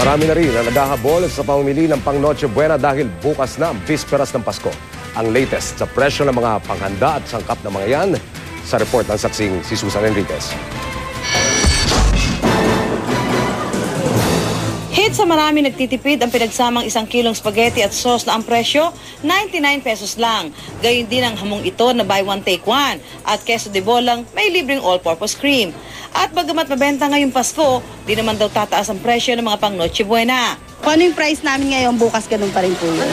Marami na rin ang naghahabol sa pamimili ng pang Noche Buena dahil bukas na ang bisperas ng Pasko. Ang latest sa presyo ng mga panghanda at sangkap na mga yan sa report ng saksing si Susan Enriquez. Hit sa marami nagtitipid ang pinagsamang isang kilong spaghetti at sauce na ang presyo, 99 pesos lang. Gayun din ang hamong ito na buy one take one. At queso de bolang may libreng all-purpose cream. At bagamat mabenta ngayong Pasko, di naman daw tataas ang presyo ng mga pang Noche Buena. Kung ano yung price namin ngayon, bukas ganun pa rin po yun.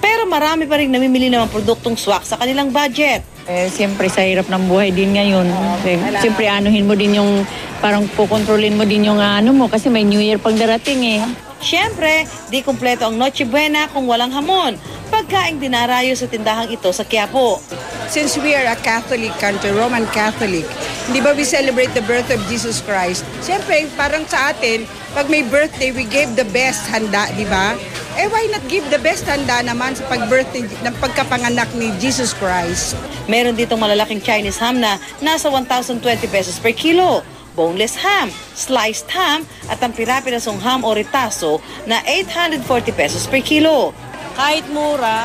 Pero marami pa rin namimili ng mga produktong swak sa kanilang budget. Eh, siyempre sa hirap ng buhay din ngayon. Eh, siyempre anuhin mo din yung, parang kukontrolin mo din yung ano mo kasi may New Year pang darating eh. Siyempre, di kumpleto ang Noche Buena kung walang hamon. Pagkaing dinarayo sa tindahang ito sa Quiapo. since we are a Catholic country, Roman Catholic, di ba we celebrate the birth of Jesus Christ? Siyempre, parang sa atin, pag may birthday, we gave the best handa, di ba? Eh, why not give the best handa naman sa pag-birthday ng pagkapanganak ni Jesus Christ? Meron ditong malalaking Chinese ham na nasa 1,020 pesos per kilo. Boneless ham, sliced ham, at ang pirapirasong ham o ritaso na 840 pesos per kilo. Kahit mura,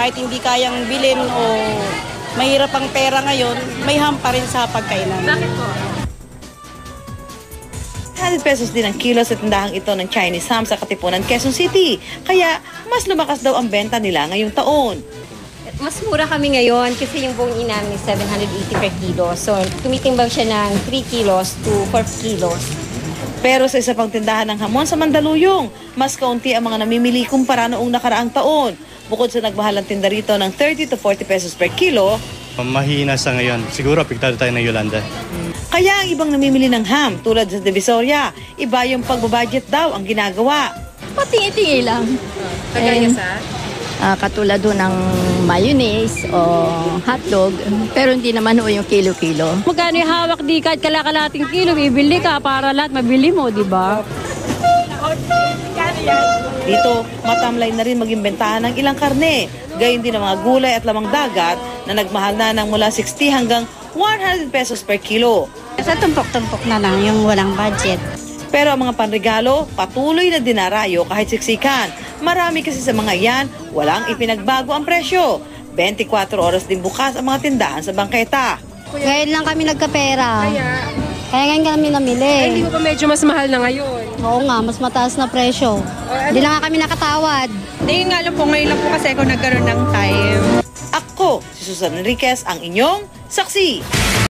kahit hindi kayang bilhin o mahirap ang pera ngayon, may ham pa rin sa pagkainan. 100 pesos din ang kilo sa tindahang ito ng Chinese ham sa Katipunan, Quezon City. Kaya mas lumakas daw ang benta nila ngayong taon. Mas mura kami ngayon kasi yung bone in namin is 780 per kilo. So, tumitimbang siya ng 3 kilos to 4 kilos. Pero sa isa pang tindahan ng hamon sa Mandaluyong, mas kaunti ang mga namimili kumpara noong nakaraang taon. Bukod sa nagmahalang tinda rito ng 30 to 40 pesos per kilo, Mahina sa ngayon. Siguro apektado tayo ng Yolanda. kaya ang ibang namimili ng ham tulad sa Divisoria, iba yung pagbabudget daw ang ginagawa. Patingi-tingi lang. Kagaya sa? Katulad do ng mayonnaise o hotdog, pero hindi naman ho yung kilo-kilo. Magkano yung hawak di kahit kalakalating kilo, bibili ka para lahat mabili mo, di ba? Dito, matamlay na rin mag-imbentahan ng ilang karne. Gayun din ang mga gulay at lamang dagat na nagmahal na ng mula 60 hanggang 100 pesos per kilo. Sa tumpok-tumpok na lang yung walang budget. Pero ang mga panregalo, patuloy na dinarayo kahit siksikan. Marami kasi sa mga yan, walang ipinagbago ang presyo. 24 oras din bukas ang mga tindahan sa bangketa. Ngayon lang kami nagkapera. Kaya? Kaya ngayon kami namili. Hindi mo ba medyo mas mahal na ngayon? Oo nga, mas mataas na presyo. Hindi lang nga kami nakatawad. Hindi nga lang po, ngayon lang po kasi ako nagkaroon ng time. Ako, si Susan Enriquez, ang inyong saksi.